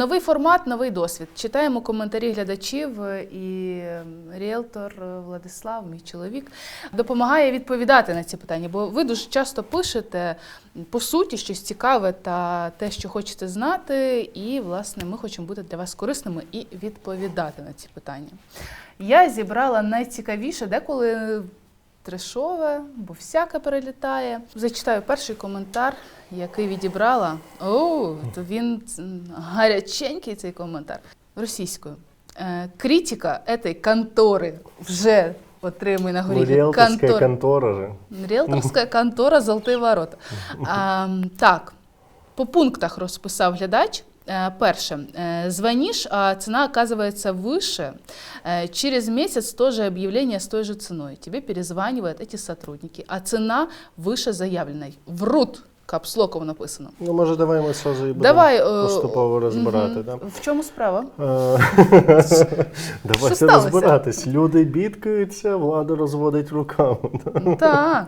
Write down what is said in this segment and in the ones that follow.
Новий формат, новий досвід. Читаємо коментарі глядачів е, і е, ріелтор е, Владислав, мій чоловік, допомагає відповідати на ці питання. Бо ви дуже часто пишете по суті щось цікаве та те, що хочете знати, і власне ми хочемо бути для вас корисними і відповідати на ці питання. Я зібрала найцікавіше, деколи трешове, бо всяке перелітає. Зачитаю перший коментар, який відібрала. О, то він м, гаряченький цей коментар російською. Е, критика этой контори вже отримує на Ну, горі. риэлторская контора же. Риэлторська контора Золоті ворота. А, так, по пунктах розписав глядач. Е, Перше, е, звонишь, а цена оказывается выше. Е, Через месяц тоже объявление с той же ценой. Тебе перезванивают эти сотрудники, а цена выше заявленной. Врут, капслоком написано. Ну, може, давай ми сразу і будемо Давай е, поступово розбирати. мгм. Да? В чому справа? Е, Давайте сталося? розбиратись. Люди бідкаються, влада розводить руками. Так.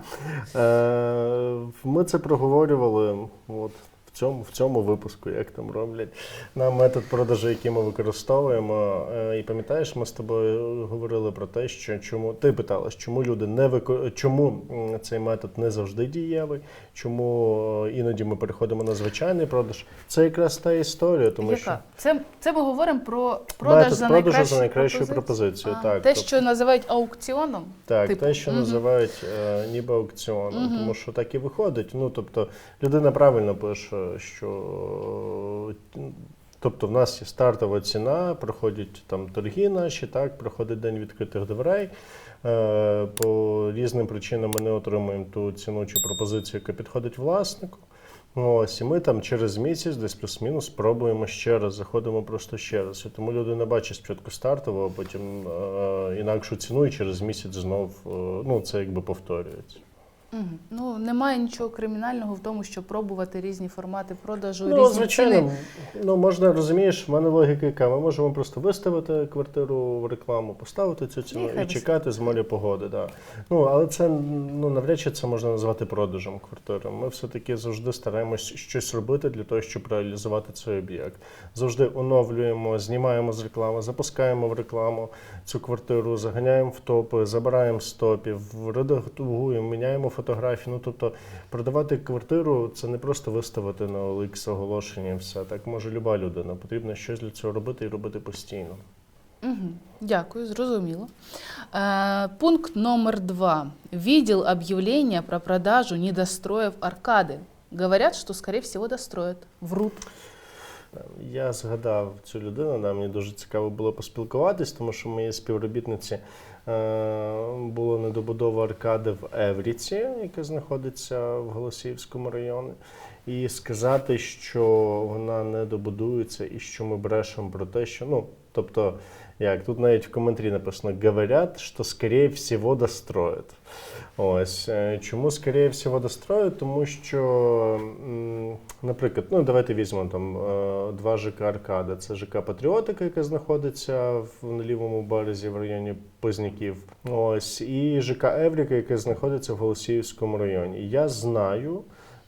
Е, Ми це проговорювали от, в цьому, в цьому випуску, як там роблять. На метод продажу, який ми використовуємо. Е, І пам'ятаєш, ми з тобою говорили про те, що чому ти питалась, чому люди не вико... чому цей метод не завжди дієвий, чому е, іноді ми переходимо на звичайний продаж. Це якраз та історія, тому що. Це, це ми говоримо про продаж Метод за продажу за найкращу пропозицію, так, Те, тобто- що називають аукціоном. Так, Типу, те, що мгм. називають е, ніби аукціоном, Мгм. тому що так і виходить. Ну, тобто, людина правильно пише, що тобто, в нас є стартова ціна, проходять там торги наші, так, проходить день відкритих дверей. Е, по різним причинам ми не отримуємо ту ціну чи пропозицію, яка підходить власнику. Ось, і ми там через місяць, десь плюс-мінус, пробуємо ще раз, заходимо просто ще раз. І тому люди не бачать спочатку стартового, а потім е, інакшу ціну, і через місяць знов е, ну, це якби повторюється. Ну немає нічого кримінального в тому, щоб пробувати різні формати продажу, Ну, різні звичайно, ціни. ну можна розумієш, в мене логіка яка. Ми можемо просто виставити квартиру в рекламу, поставити цю ціну І і чекати з моря погоди. Да. Ну, але це ну, навряд чи це можна назвати продажем квартири. Ми все-таки завжди стараємось щось робити для того, щоб реалізувати цей об'єкт. Завжди оновлюємо, знімаємо з реклами, запускаємо в рекламу цю квартиру, заганяємо в топи, забираємо з топів, редагуємо, міняємо фотографії. Ну тобто продавати квартиру це не просто виставити на OLX оголошення і все. Так може люба людина. Потрібно щось для цього робити і робити постійно. Мгм. Дякую, зрозуміло. Е, пункт номер два. Видел объявление про продажу недостроев аркады. Говорят, что, скорее всего, достроят. Врут. Я згадав цю людину, да, мені дуже цікаво було поспілкуватись, тому що моїй співробітниці була недобудова аркади в Евріці, яка знаходиться в Голосіївському районі. І сказати, що вона не добудується і що ми брешемо про те, що ну, тобто, як тут навіть в коментарі написано, говорять, що скоріше всього достроять. Ось е, чому скоріше всього достроють? Тому що, наприклад, ну давайте візьмемо там е, два ЖК Аркада. Це ЖК Патріотика, яка знаходиться в лівому березі в районі Позняків. Ось і ЖК Евріка, яка знаходиться в Голосіївському районі. Я знаю.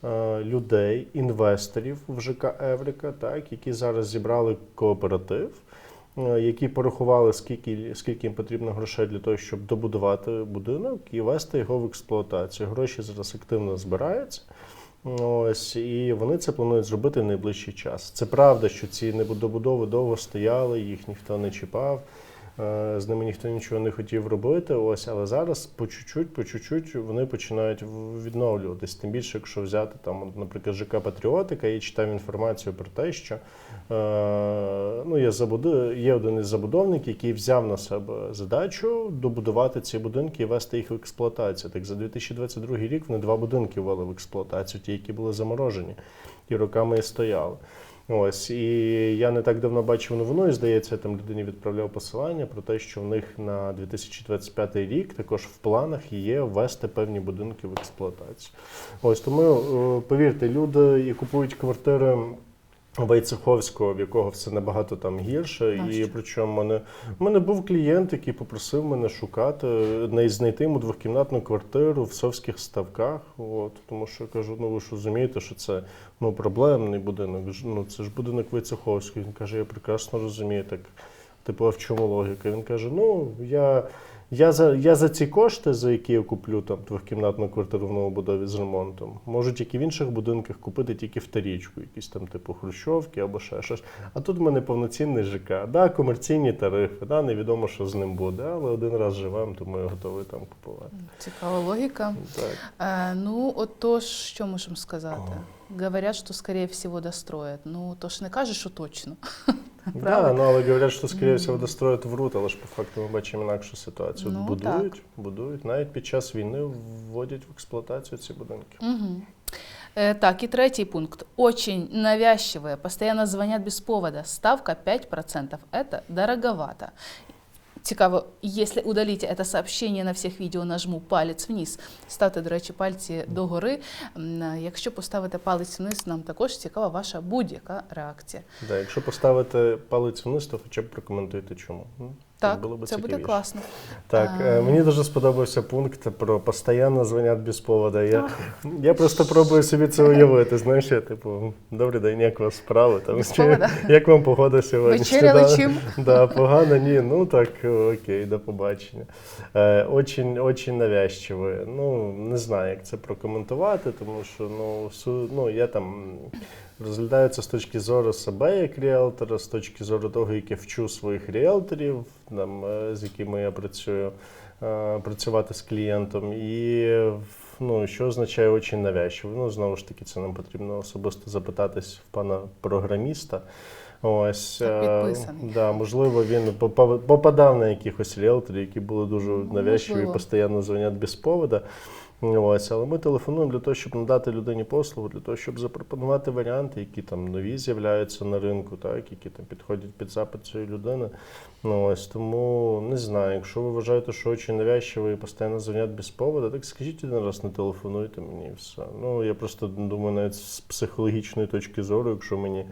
е, Людей, інвесторів в ЖК Еврика, так, які зараз зібрали кооператив, які порахували, скільки, скільки їм потрібно грошей для того, щоб добудувати будинок і вести його в експлуатацію. Гроші зараз активно збираються. Ось, і вони це планують зробити в найближчий час. Це правда, що ці недобудови довго стояли, їх ніхто не чіпав. Е, З ними ніхто нічого не хотів робити. Ось, але зараз по чуть-чуть, по чуть-чуть вони починають відновлюватись. Тим більше, якщо взяти там, наприклад, ЖК Патріотика, я читав інформацію про те, що е, ну, є, забуду... є один із забудовників, який взяв на себе задачу добудувати ці будинки і вести їх в експлуатацію. Так за 2022 рік вони два будинки ввели в експлуатацію, ті, які були заморожені, і роками стояли. Ось і я не так давно бачив новину, і здається, я там людині відправляв посилання про те, що в них на 2025 рік також в планах є ввести певні будинки в експлуатацію. Ось тому е, повірте, люди і купують квартири Войцеховського, в якого все набагато там гірше. А, і причому в мене, в мене був клієнт, який попросив мене шукати, не- знайти йому двохкімнатну квартиру в Совських ставках. От, тому що я кажу, ну ви ж розумієте, що це ну, проблемний будинок. Ну, це ж будинок Войцеховського. Він каже, я прекрасно розумію. Так, типу, а в чому логіка? Він каже: ну, я. Я за, я за ці кошти, за які я куплю там двохкімнатну квартиру в новобудові з ремонтом, можу тільки в інших будинках купити тільки вторічку, якісь там типу хрущовки або ще щось. А тут в мене повноцінний ЖК. Да, комерційні тарифи, да, невідомо, що з ним буде, але один раз живемо, тому я готовий там купувати. Цікава логіка. Так. Е, ну, отож, що можемо сказати? Говорять, що, скоріше всього, достроять. Ну, то ж не кажеш, що точно. Да, Правда? ну, але говорять, що, скоріше всього, достроїть врут, але ж по факту ми бачимо інакшу ситуацію. Ну, будують, будують. Навіть під час війни вводять в експлуатацію ці будинки. Угу. Э, так, и третий пункт. Очень навязчивые, постоянно звонят без повода. Ставка 5%. Это дороговато. Цікаво, якщо удалите це сообщення на всіх відео, нажму палець вниз. Ставте, до речі, пальці догори. Якщо поставите палець вниз, нам також цікава ваша будь-яка реакція. Да, якщо поставити палець вниз, то хоча б прокоментуйте чому. Так, було б це буде цікавіше. класно. Так, А. е, мені дуже сподобався пункт про постійно дзвонять без повода. Я, я просто пробую собі це уявити. Знаєш, я типу, добрий день, як у вас справи? Там, Без чи- повода? як вам погода сьогодні? Вечеряли Да, чим? Да, погано, ні. Ну так, окей, до побачення. Е, очень, очень навязчиве. Ну, не знаю, як це прокоментувати, тому що ну, су, ну я там розглядаю це з точки зору себе як ріелтора, з точки зору того, як я вчу своїх ріелторів, там, е, з якими я працюю, е, працювати з клієнтом. І ну, що означає очень навязчиво? Ну, знову ж таки, це нам потрібно особисто запитатись в пана програміста. Ось, Так, е, да, можливо, він попадав на якихось ріелторів, які були дуже навязчиві, Можливо. постійно дзвонять без повода. Ось, але ми телефонуємо для того, щоб надати людині послугу, для того, щоб запропонувати варіанти, які там нові з'являються на ринку, так, які там підходять під запит цієї людини. Ну, ось, тому не знаю, якщо ви вважаєте, що очі навязчиво і постійно дзвонять без повода, так скажіть один раз, не телефонуйте мені і все. Ну, я просто думаю, навіть з психологічної точки зору, якщо мені е,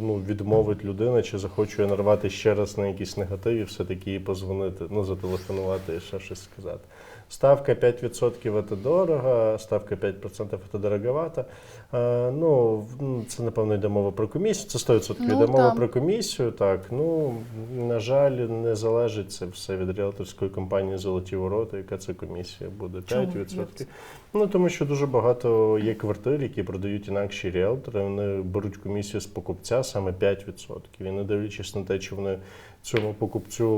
ну, відмовить людина, чи захочу я нарвати ще раз на якісь негативі, все-таки їй позвонити, ну, зателефонувати і ще щось сказати. Ставка 5% это дорого, ставка 5% это дороговато. Е, ну, це, напевно, йде мова про комісію. Це 100% Ну, йде мова про комісію. Так, ну, на жаль, не залежить це все від ріелторської компанії Золоті ворота, яка це комісія буде. Чому? 5%. Як це? Ну, тому що дуже багато є квартир, які продають інакші ріелтори. Вони беруть комісію з покупця саме 5%. І не дивлячись на те, чи вони цьому покупцю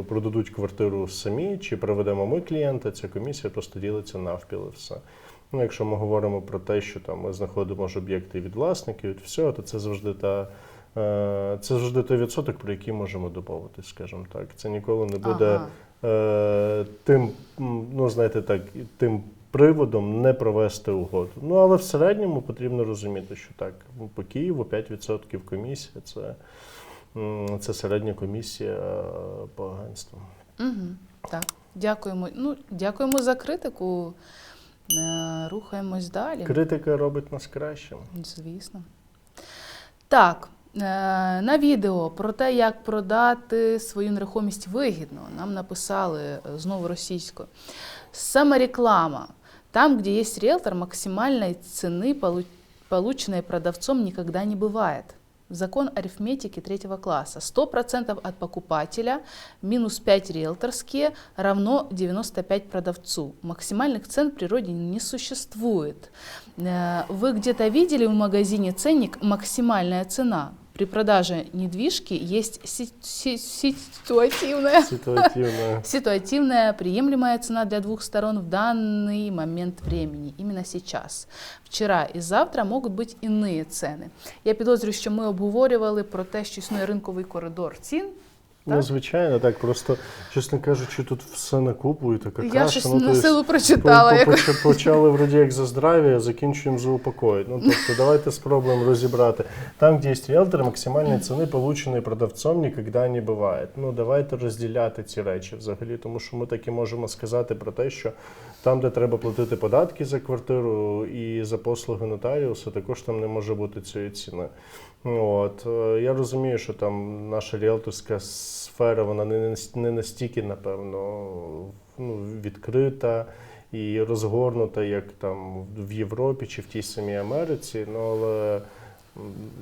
е, продадуть квартиру самі, чи проведемо ми клієнта, ця комісія просто ділиться навпіл і все. Ну, якщо ми говоримо про те, що там ми знаходимо ж об'єкти від власників, від всього, то це завжди та. е, Це завжди той відсоток, про який можемо домовитись, скажімо так. Це ніколи не буде Ага. е, тим, ну знаєте так, тим приводом не провести угоду. Ну але в середньому потрібно розуміти, що так, по Києву 5% комісія це, це середня комісія е, по агентству. Угу. Так, дякуємо. Ну, дякуємо за критику. Е, Рухаємось далі. Критика робить нас кращими. Звісно. Так, е, на відео про те, як продати свою нерухомість вигідно, нам написали е, знову російською. Самореклама. Там, где есть риэлтор, максимальной цены, полу- полученной продавцом, никогда не бывает. Закон арифметики третьего класса. 100% от покупателя минус 5 риэлторские равно 95 продавцу. Максимальных цен в природе не существует. Э, Вы где-то видели в магазине ценник «максимальная цена»? При продаже недвижки есть си- си- ситуативная ситуативная. Ситуативная приемлемая цена для двух сторон в данный момент времени, именно сейчас. Вчора і завтра можуть бути іні ціни. Я підозрюю, що ми обговорювали про те, що існує ринковий коридор цін. Ну, звичайно, так. Просто, чесно кажучи, тут все на купу і така Я каша. щось ну, на силу по- прочитала. по- як- поч- Почали вроді як за здравие, а закінчуємо за упокой. Ну, тобто, давайте спробуємо розібрати. Там, де є риэлтор, максимальні ціни, получені продавцом, ніколи не буває. Ну, давайте розділяти ці речі взагалі, тому що ми так і можемо сказати про те, що там, де треба платити податки за квартиру і за послуги нотаріуса, також там не може бути цієї ціни. От е, я розумію, що там наша ріелторська сфера вона не, не настільки, напевно, ну, відкрита і розгорнута, як там в Європі чи в тій самій Америці. Ну але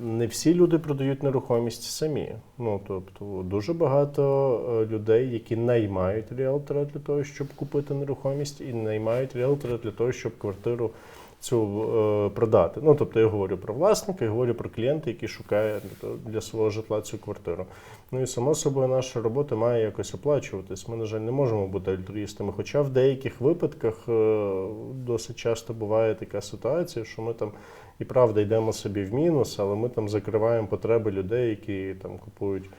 не всі люди продають нерухомість самі. Ну тобто дуже багато е, людей, які наймають ріелтора для того, щоб купити нерухомість, і наймають ріелтора для того, щоб квартиру цю е, продати. Ну тобто я говорю про власника, я говорю про клієнта, який шукає для, свого житла цю квартиру. Ну і само собою наша робота має якось оплачуватись. Ми, на жаль, не можемо бути альтруїстами. Хоча в деяких випадках е, досить часто буває така ситуація, що ми там і правда йдемо собі в мінус, але ми там закриваємо потреби людей, які там купують.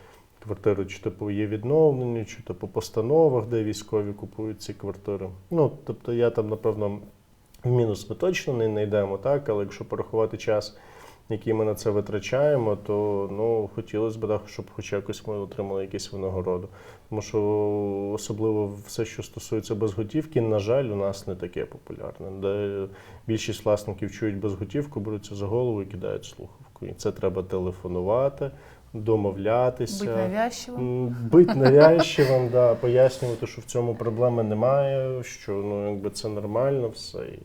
Квартири, чи типу є відновлені, чи то по постановах, де військові купують ці квартири. Ну, тобто я там, напевно, в мінус ми точно не знайдемо, так, але якщо порахувати час, який ми на це витрачаємо, то ну, хотілося б, щоб хоч якось ми отримали якусь винагороду. Тому що особливо все, що стосується безготівки, на жаль, у нас не таке популярне. Де більшість власників чують безготівку, беруться за голову і кидають слухавку. І це треба телефонувати, домовлятися. Будь навязчиво. М, Бить навязчивим, да, пояснювати, що в цьому проблеми немає, що ну, якби це нормально все. І,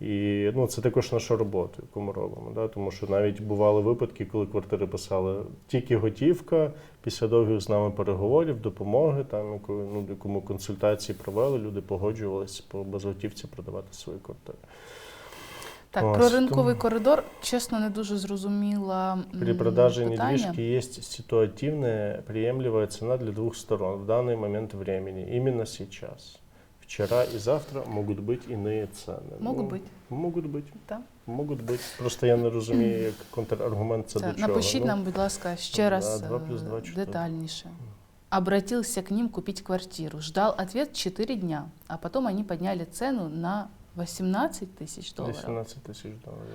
і ну, це також наша робота, яку ми робимо. Да? Тому що навіть бували випадки, коли квартири писали тільки готівка, після довгих з нами переговорів, допомоги, там, яку, ну, яку ми консультації провели, люди погоджувалися по безготівці продавати свої квартири. Так, Ось, про ринковий тому- коридор, чесно, не дуже зрозуміла. м, При продаже питання. недвижки есть ситуативная приемлемая цена для двух сторон в данный момент времени, именно сейчас. Вчера и завтра могут быть иные цены. Могут быть. Могут быть. Так. Могут быть. Просто я не розумію, як контраргумент це Це, до чого. напишіть Ну, нам, будь ласка, ще да, раз два плюс два, е, чотири. детальніше. Обратился к ним купить квартиру. Ждал ответ 4 дня, а потом они подняли цену на 18 тисяч доларів. 18 тисяч доларів,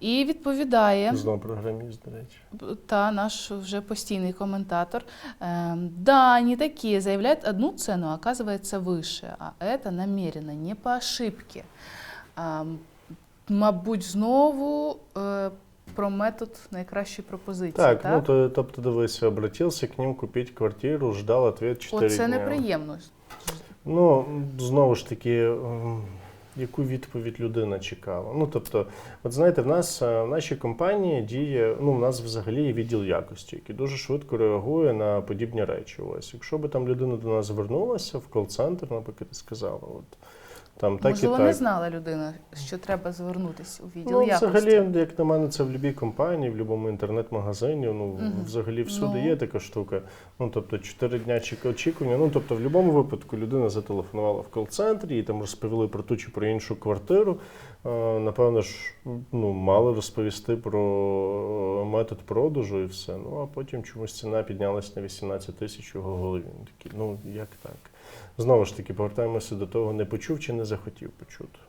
І відповідає да. Знову програміст, до речі. та наш вже постійний комментатор. Эм, да, они такие, заявляют одну цену, а оказывается выше. А это намеренно, не по ошибке. Ам, мабуть, знову е, про метод найкращої пропозиції. Так, Так, ну то, тобто дивися, обратився к ним купити квартиру, ждав ответ 4 Оце дня. неприємно. Ну, знову ж таки, ем, яку відповідь людина чекала. Ну, тобто, от знаєте, в нас е, в нашій компанії діє, ну, в нас взагалі є відділ якості, який дуже швидко реагує на подібні речі. Ось, якщо би там людина до нас звернулася в кол-центр, наприклад, і сказала, от там так Можливо, і так. не знала людина, що треба звернутися у відділ Ну, якості. взагалі, як на мене, це в будь-якій компанії, в будь-якому інтернет-магазині. Ну, угу. взагалі всюди Ну. є така штука. Ну, тобто, 4 дня очікування. Ну, тобто, в будь-якому випадку людина зателефонувала в кол-центрі, їй там розповіли про ту чи про іншу квартиру. Напевно ж, ну, мали розповісти про е, метод продажу і все. Ну, а потім чомусь ціна піднялась на 18 тисяч його голові. Він такий, ну як так? Знову ж таки, повертаємося до того, не почув чи не захотів почути.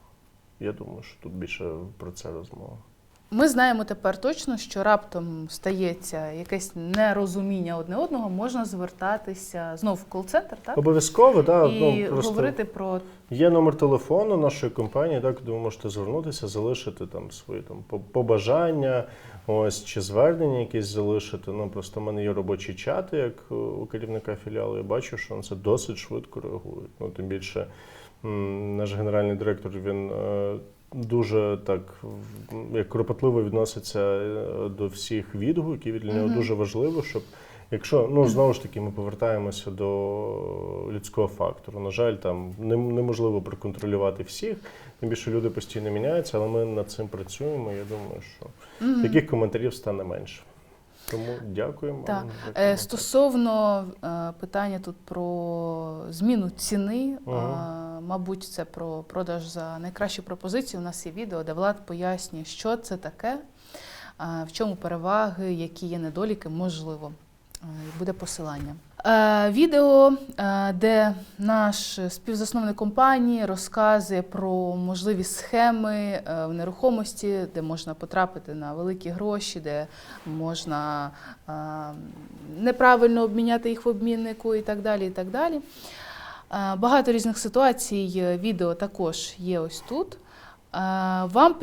Я думаю, що тут більше про це розмова. Ми знаємо тепер точно, що раптом стається якесь нерозуміння одне одного, можна звертатися знову в кол-центр, так? Обов'язково, так. і ну, просто говорити про є номер телефону нашої компанії, так, куди ви можете звернутися, залишити там свої там по- побажання, ось чи звернення якісь залишити. Ну просто в мене є робочі чати, як е, у керівника філіалу. Я бачу, що на це досить швидко реагують. Ну тим більше наш генеральний директор він. Дуже так як кропотливо відноситься е, до всіх відгуків. Для нього дуже важливо, щоб Якщо ну знову ж таки ми повертаємося до людського фактору. На жаль, там неможливо проконтролювати всіх. Тим більше люди постійно міняються, але ми над цим працюємо. Я думаю, що таких коментарів стане менше. Тому дякуємо. Так. Е. Стосовно е, питання тут про зміну ціни, е, мабуть, це про продаж за найкращі пропозиції. У нас є відео, де Влад пояснює, що це таке, в чому переваги, які є недоліки, можливо. Буде посилання. Е, Відео, е, де наш співзасновник компанії розказує про можливі схеми е, в нерухомості, де можна потрапити на великі гроші, де можна неправильно обміняти їх в обміннику і так далі. І так далі. Багато різних ситуацій. Відео також є ось тут. Е, Вам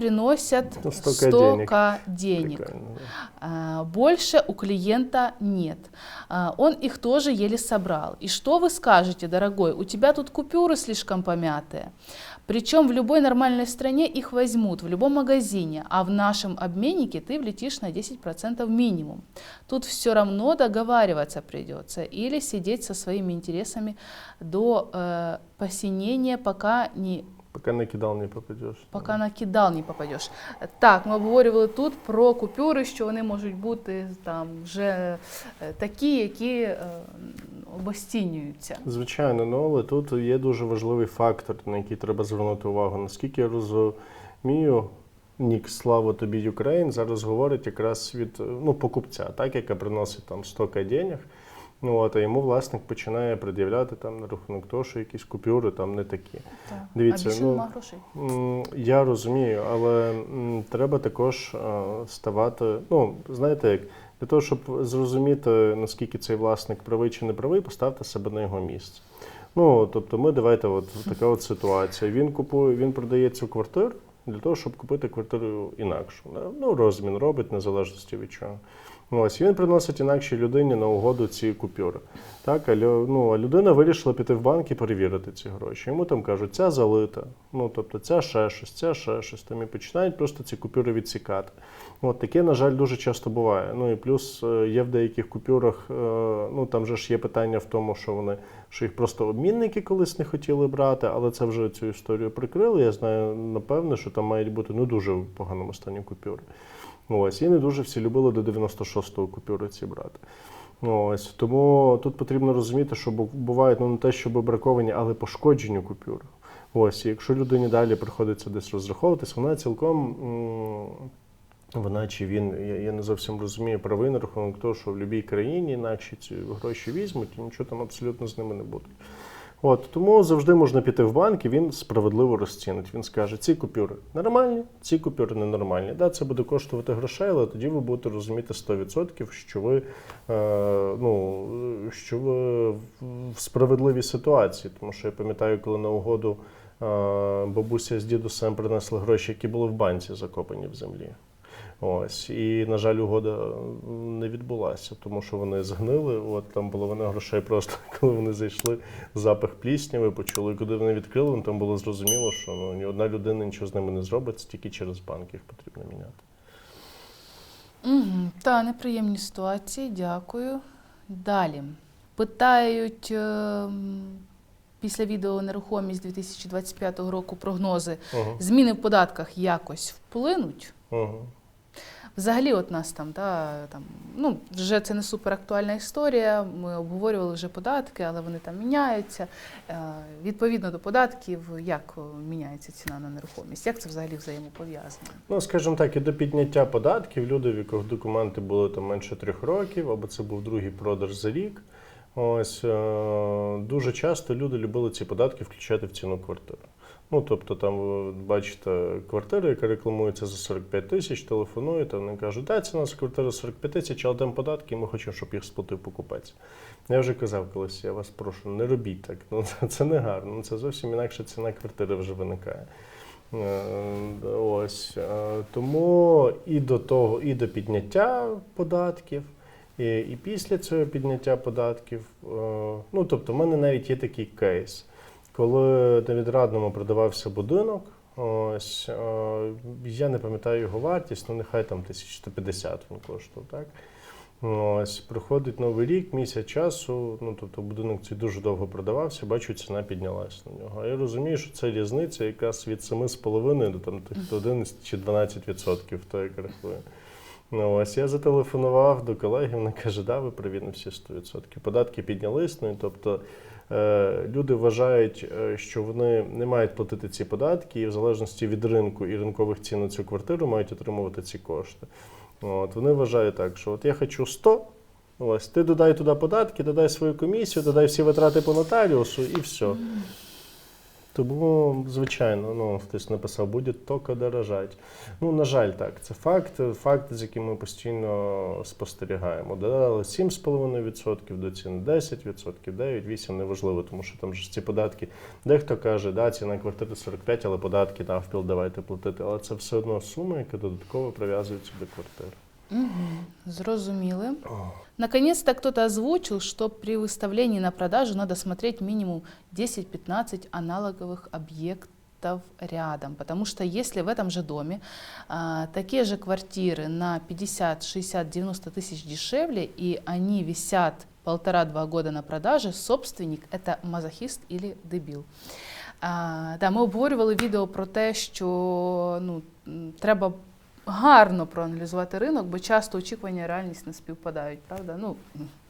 столько столько денег. Прикольно, да. А, Больше у клиента нет. А, Он их тоже еле собрал. И что вы скажете, дорогой? У тебя тут купюры слишком помятые. Причем в любой нормальной стране их возьмут, в любом магазине, а в нашем обменнике ты влетишь на 10% минимум. Тут все равно договариваться придется или сидеть со своими интересами до э, посинения, пока не Поки не кидал, не попадеш. Поки на кидал не попадеш. Так, ми обговорювали тут про купюри, що вони можуть бути там вже е, такі, які е, обостінюються. Звичайно, ну але тут є дуже важливий фактор, на який треба звернути увагу. Наскільки я розумію, Нік, слава тобі, Юкрейн, зараз говорить якраз від ну, покупця, так, яка приносить там 100 денег. Ну, от, а йому власник починає пред'являти там на рахунок того, що якісь купюри там не такі. Так. Дивіться, а більше ну, нема грошей. Я розумію, але треба також ставати. Ну, знаєте, як для того, щоб зрозуміти, наскільки цей власник правий чи не правий, поставте себе на його місце. Ну, тобто, ми давайте, от така от ситуація. Він купує, він продає цю квартиру для того, щоб купити квартиру інакшу. Ну, розмін робить, незалежності від чого. Ось він приносить інакшій людині на угоду ці купюри. Так, а, ну, людина вирішила піти в банк і перевірити ці гроші. Йому там кажуть, ця залита, ну тобто ця ще щось, ця ще щось. Там і починають просто ці купюри відсікати. От таке, на жаль, дуже часто буває. Ну і плюс е, є в деяких купюрах, е, ну там же ж є питання в тому, що вони що їх просто обмінники колись не хотіли брати, але це вже цю історію прикрили. Я знаю, напевне, що там мають бути ну дуже в поганому стані купюри. Ось, і не дуже всі любили до 96-го купюри ці брати. Ось, тому тут потрібно розуміти, що бувають ну, не те, щоб браковані, але пошкоджені купюри. Ось, якщо людині далі приходиться десь розраховуватись, вона цілком. Вона чи він, я, я не зовсім розумію, правий на рахунок того, що в будь-якій країні інакше ці гроші візьмуть і нічого там абсолютно з ними не буде. От тому завжди можна піти в банк і він справедливо розцінить. Він скаже, ці купюри нормальні, ці купюри ненормальні. Да, це буде коштувати грошей, але тоді ви будете розуміти 100%, що ви, е, ну, що ви в- справедливій ситуації. Тому що я пам'ятаю, коли на угоду е, бабуся з дідусем принесли гроші, які були в банці закопані в землі. Ось і на жаль, угода не відбулася, тому що вони згнили. От там половина грошей просто коли вони зайшли, запах плісняви почули. Коли вони відкрили, ну, там було зрозуміло, що ну ні одна людина нічого з ними не зробить, це тільки через банк їх потрібно міняти. Угу. Та неприємні ситуації, дякую. Далі. Питають ем, після відео нерухомість 2025 року прогнози. Угу. Зміни в податках якось вплинуть? Угу. Взагалі, от нас там, да, там, ну, вже це не супер актуальна історія. Ми обговорювали вже податки, але вони там міняються. Е, Відповідно до податків, як міняється ціна на нерухомість? Як це взагалі взаємопов'язано? Ну, скажімо так, і до підняття податків люди, в яких документи були там менше трьох років, або це був другий продаж за рік. Ось е, дуже часто люди любили ці податки включати в ціну квартири. Ну, тобто, там ви бачите квартиру, яка рекламується за 45 тисяч, телефонуєте, вони кажуть, да, ціна за квартиру 45 тисяч, але там податки, і ми хочемо, щоб їх сплатив покупець. Я вже казав колись, я вас прошу, не робіть так. Ну, це, це не гарно. Ну, Це зовсім інакша ціна квартири вже виникає. Е, Ось е, тому і до того, і до підняття податків, і, і після цього підняття податків. е, Ну тобто, в мене навіть є такий кейс, коли на відрадному продавався будинок. Ось е, я не пам'ятаю його вартість, ну нехай там 1150 він коштував, так? Ось приходить новий рік, місяць часу. Ну тобто будинок цей дуже довго продавався, бачу, ціна піднялась на нього. А я розумію, що це різниця якраз від 7,5 до там тих 11 чи 12 відсотків, хто як рахує. Ну, ось я зателефонував до колеги, вона каже, да, ви праві всі 100%. Податки піднялись, ну і тобто люди вважають, е, що вони не мають платити ці податки, і в залежності від ринку і ринкових цін на цю квартиру мають отримувати ці кошти. От, вони вважають так, що от я хочу 100, Ось ти додай туди податки, додай свою комісію, додай всі витрати по нотаріусу і все. Тому, звичайно, ну хтось написав, буде тільки дорожать. Ну, на жаль, так. Це факт, факт, з яким ми постійно спостерігаємо. Додали 7,5% до ціни, 10%, 9%, 8% неважливо, тому що там ж ці податки. Дехто каже, да, ціна квартири 45, але податки навпіл давайте платити. Але це все одно сума, яка додатково прив'язується до квартири. Мгм. Зрозуміли. Наконец-то кто-то озвучил, что при выставлении на продажу надо смотреть минимум 10-15 аналоговых объектов рядом, потому что если в этом же доме а, такие же квартиры на 50, 60, 90 тысяч дешевле, и они висят полтора-два года на продаже, собственник – это мазохист или дебіл. А, да, ми обговорювали відео про те, що ну, м, треба гарно проаналізувати ринок, бо часто очікування і реальність не співпадають, правда? Ну,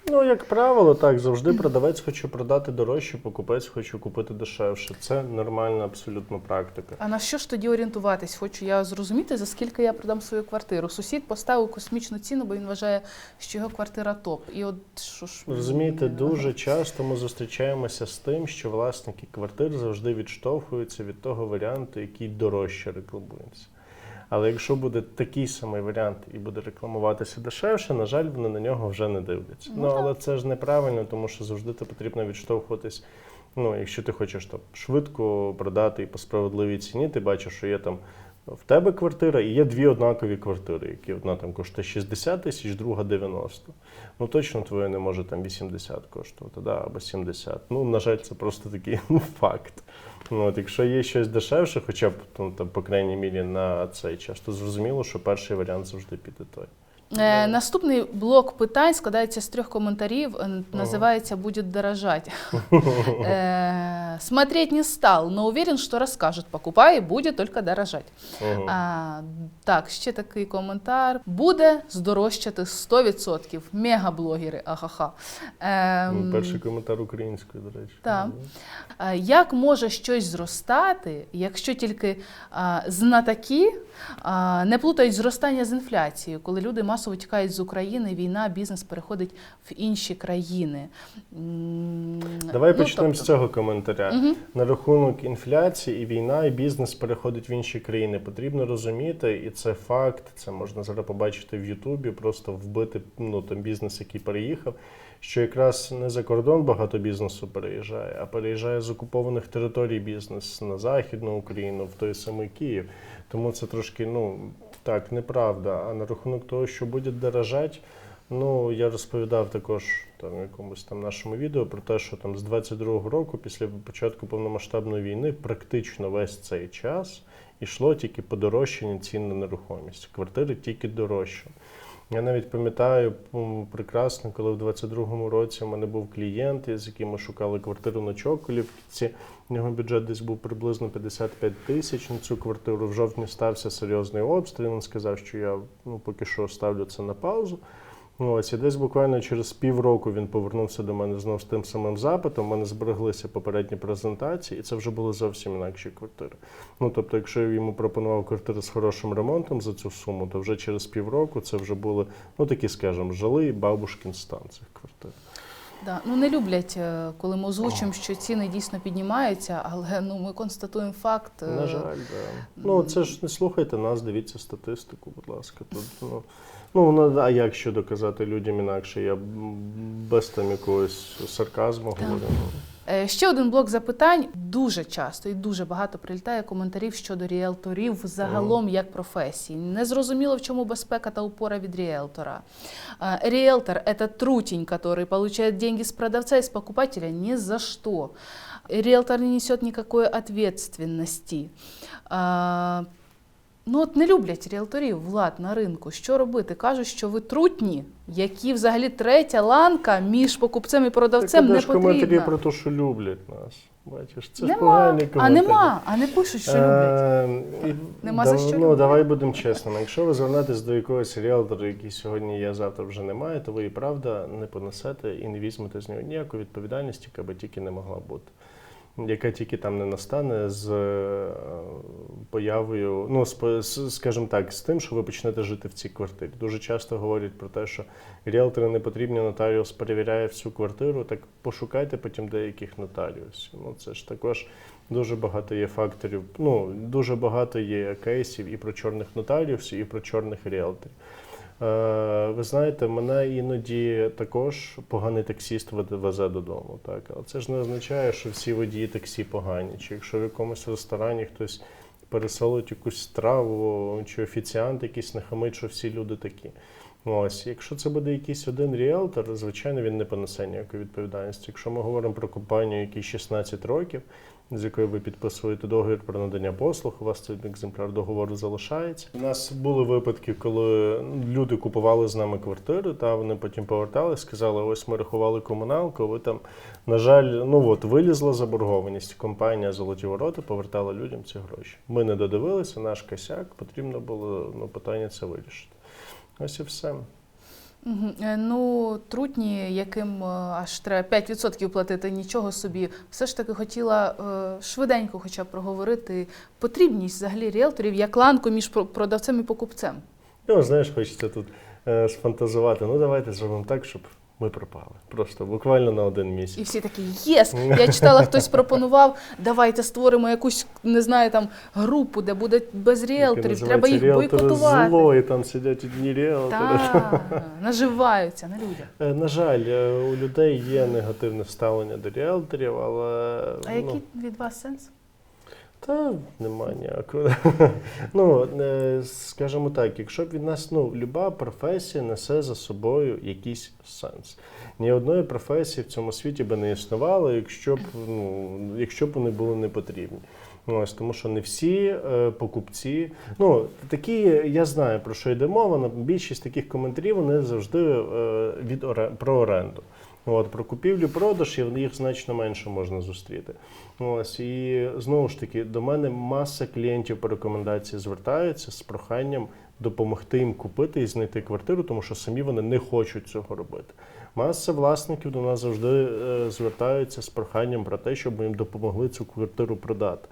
Ну, як правило, так, завжди продавець хоче продати дорожче, покупець хоче купити дешевше. Це нормальна абсолютно практика. а на що ж тоді орієнтуватись? Хочу я зрозуміти, за скільки я продам свою квартиру. Сусід поставив космічну ціну, бо він вважає, що його квартира топ. І от що ж Розумієте, дуже часто ми зустрічаємося з тим, що власники квартир завжди відштовхуються від того варіанту, який дорожче рекламується. Але якщо буде такий самий варіант і буде рекламуватися дешевше, на жаль, вони на нього вже не дивляться. Ну, Ну, але це ж неправильно, тому що завжди ти потрібно відштовхуватись. Ну, якщо ти хочеш там швидко продати і по справедливій ціні, ти бачиш, що є там в тебе квартира і є дві однакові квартири, які одна там коштує 60 тисяч, друга 90. Ну точно твоя не може там 80 коштувати, да, або 70. Ну, на жаль, це просто такий ну, факт. Ну, от, якщо є щось дешевше, хоча б ну, там, по крайній мірі на цей час, то зрозуміло, що перший варіант завжди піде той. Е, наступний блок питань складається з трьох коментарів. е, Називається «Будет дорожать». Е, Смотреть не стал, но уверен, що розкажуть. Покупай, буде тільки дорожать. Угу. А, так, ще такий коментар. Буде здорожчати 100%. Мегаблогери, ахаха. Ем, Ну, Перший коментар українською, до речі. Так. А, Як може щось зростати, якщо тільки а, знатоки а, не плутають зростання з інфляцією, коли люди масово тікають з України, війна, бізнес переходить в інші країни? Давай ну, почнемо тобто- з цього коментаря. Мгм. На рахунок інфляції і війна, і бізнес переходить в інші країни. Потрібно розуміти, і це факт. Це можна зараз побачити в Ютубі, просто вбити ну, там бізнес, який переїхав. Що якраз не за кордон багато бізнесу переїжджає, а переїжджає з окупованих територій бізнес на Західну Україну, в той самий Київ. Тому це трошки ну так неправда. А на рахунок того, що буде дорожать, Ну, я розповідав також там якомусь там нашому відео про те, що там з 22-го року, після початку повномасштабної війни, практично весь цей час ішло тільки подорожчання цін на нерухомість. Квартири тільки дорожчали. Я навіть пам'ятаю прекрасно, коли в 22-му році в мене був клієнт, з яким ми шукали квартиру на Чоколівці. У нього бюджет десь був приблизно 55 тисяч на цю квартиру. В жовтні стався серйозний обстріл. Він сказав, що я ну, поки що ставлю це на паузу. Ну, Ось і десь буквально через півроку він повернувся до мене знову з тим самим запитом. У мене збереглися попередні презентації, і це вже були зовсім інакші квартири. Ну тобто, якщо я йому пропонував квартири з хорошим ремонтом за цю суму, то вже через півроку це вже були, ну такі, скажімо, жилий бабушкін стан цих квартир. Да. Ну, не люблять, е, коли ми озвучимо, що ціни дійсно піднімаються, але ну, ми констатуємо факт. е, На жаль, да. Ну це ж не слухайте нас, дивіться статистику, будь ласка. Тут ну. Ну, ну, а як що доказати людям інакше? Я без там якогось сарказму говорю. ну. Е, Ще один блок запитань. Дуже часто і дуже багато прилітає коментарів щодо ріелторів загалом як професії. Незрозуміло, в чому безпека та упора від ріелтора. Е, Риэлтор – это трутень, который получает деньги с продавца и с покупателя ни за что. Риэлтор не несет никакой ответственности. Ну, от не люблять ріелторів влад на ринку. Що робити? Кажуть, що ви трутні, які взагалі третя ланка між покупцем і продавцем так, не ж коментарі про те, що люблять нас. Бачиш, це ж Нема. погані А нема, а не пишуть, що люблять. Е, і Нема за що Ну, давай будемо чесними. Якщо ви звернетесь до якогось ріелтора, який сьогодні є, завтра вже немає, то ви і правда не понесете і не візьмете з нього ніяку відповідальність, яка би тільки не могла бути. Яка тільки там не настане з е, появою, ну, скажімо так, з тим, що ви почнете жити в цій квартирі. Дуже часто говорять про те, що ріелтори не потрібні, нотаріус перевіряє всю квартиру, так пошукайте потім деяких нотаріусів. Ну, це ж також дуже багато є факторів. Ну, дуже багато є кейсів і про чорних нотаріусів, і про чорних ріелторів. Е, Ви знаєте, мене іноді також поганий таксіст везе додому. Так? Але це ж не означає, що всі водії таксі погані. Чи якщо в якомусь ресторані хтось пересолить якусь страву, чи офіціант якийсь нахамить, що всі люди такі. Ось, якщо це буде якийсь один ріелтор, звичайно, він не понесе ніякої відповідальності. Якщо ми говоримо про компанію, якій 16 років, з якою ви підписуєте договір про надання послуг, у вас цей екземпляр договору залишається. У нас були випадки, коли люди купували з нами квартири, та вони потім повертали, сказали: ось ми рахували комуналку. Ви там, на жаль, ну от вилізла заборгованість. Компанія Золоті ворота повертала людям ці гроші. Ми не додивилися, наш косяк, потрібно було ну, питання це вирішити. Ось і все. Е, Ну, трутні, яким е, аж треба 5% платити, нічого собі. Все ж таки хотіла е, швиденько хоча б проговорити потрібність взагалі ріелторів як ланку між продавцем і покупцем. Ну, знаєш, хочеться тут сфантазувати. Ну, давайте зробимо так, щоб ми пропали. Просто буквально на один місяць. І всі такі єс! Я читала, хтось пропонував, давайте створимо якусь, не знаю, там групу, де буде без ріелторів, треба їх бойкотувати. Зло, і там сидять одні ріелтори. Так, наживаються на людях. Е, На жаль, е, у людей є негативне ставлення до ріелторів, але А ну, який від вас сенс? Та нема ніякого. ну, е, скажімо так, якщо б від нас, ну, люба професія несе за собою якийсь сенс. Ні одної професії в цьому світі би не існувало, якщо б, ну, якщо б вони були не потрібні. Ну, Ось, тому що не всі е, покупці. Ну, такі, я знаю, про що йде мова, але більшість таких коментарів вони завжди е, від оре- про оренду. От, про купівлю продаж і їх значно менше можна зустріти. Ось і знову ж таки, до мене маса клієнтів по рекомендації звертаються з проханням допомогти їм купити і знайти квартиру, тому що самі вони не хочуть цього робити. Маса власників до нас завжди е, звертаються з проханням про те, щоб ми їм допомогли цю квартиру продати.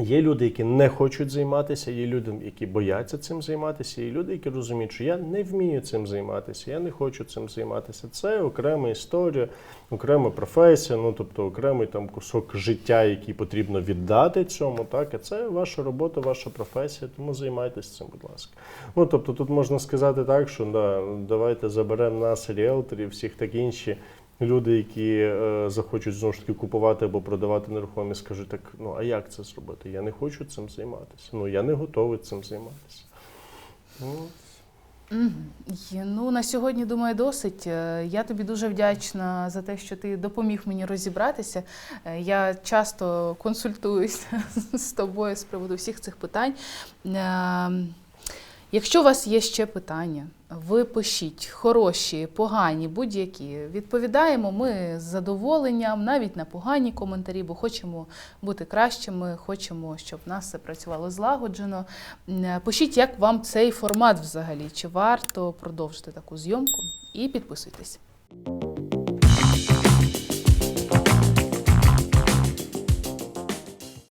Є люди, які не хочуть займатися, є люди, які бояться цим займатися, є люди, які розуміють, що я не вмію цим займатися, я не хочу цим займатися. Це окрема історія, окрема професія, ну тобто окремий там кусок життя, який потрібно віддати цьому. Так, а це ваша робота, ваша професія, тому займайтеся цим, будь ласка. Ну тобто, тут можна сказати так, що да, давайте заберемо нас, ріелторів, всіх так інші. Люди, які е, захочуть знову ж таки купувати або продавати нерухомість, скажуть так: ну а як це зробити? Я не хочу цим займатися. Ну я не готовий цим займатися. Ну, на сьогодні, думаю, досить. Е, Я тобі дуже вдячна за те, що ти допоміг мені розібратися. Е, Я часто консультуюсь з тобою з приводу всіх цих питань. Е, Якщо у вас є ще питання, ви пишіть хороші, погані, будь-які. Відповідаємо ми з задоволенням, навіть на погані коментарі, бо хочемо бути кращими, хочемо, щоб нас все працювало злагоджено. Е, Пишіть, як вам цей формат взагалі, чи варто продовжити таку зйомку, і підписуйтесь.